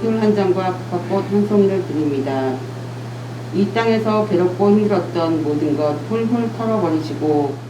술 한 잔과 국화꽃 한 송이를 드립니다. 이 땅에서 괴롭고 힘들었던 모든 것 훌훌 털어버리시고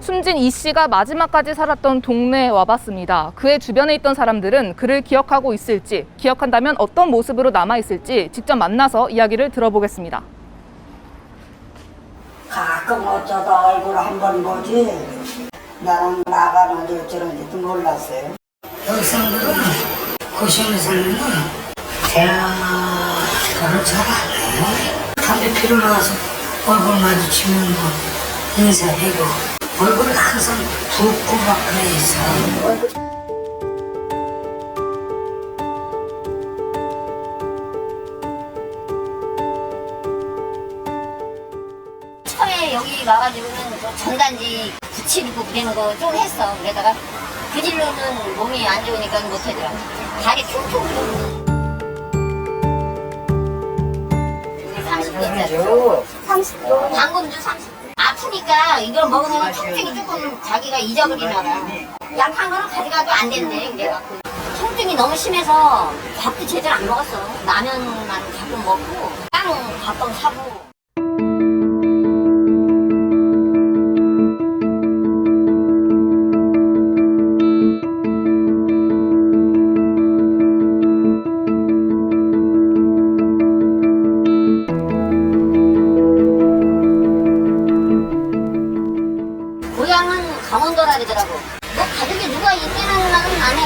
숨진 이 씨가 마지막까지 살았던 동네에 와봤습니다. 그의 주변에 있던 사람들은 그를 기억하고 있을지, 기억한다면 어떤 모습으로 남아있을지 직접 만나서 이야기를 들어보겠습니다. 가끔 어쩌다 얼굴 한 번 보지 나랑 나가는지 어쩌는지도 몰랐어요 여기 사람들은 고시원에 살면은 대화를 잘안 해요 담배 피러 나가서 얼굴 마주치면 뭐 인사하고 얼굴이 항상 붓고 막 그래 있어 처음에 여기 와가지고는 좀 전단지 붙이고 그러는 거 좀 했어. 그러다가 그 질로는 몸이 안 좋으니까 못하더라고. 다리 퉁퉁 불어. 30도짜리. 30도. 방금주 30도. 아프니까 이걸 먹으면 통증이 조금 자기가 잊어버리나 봐. 약한 거는 가져가도 안 된대. 그래갖고. 통증이 너무 심해서 밥도 제대로 안 먹었어. 라면만 가끔 먹고 빵 가끔 사고. 강원도라 그러더라고. 뭐 가족이 누가 있기는 안 해도 젊은 사람이 좀안 됐어.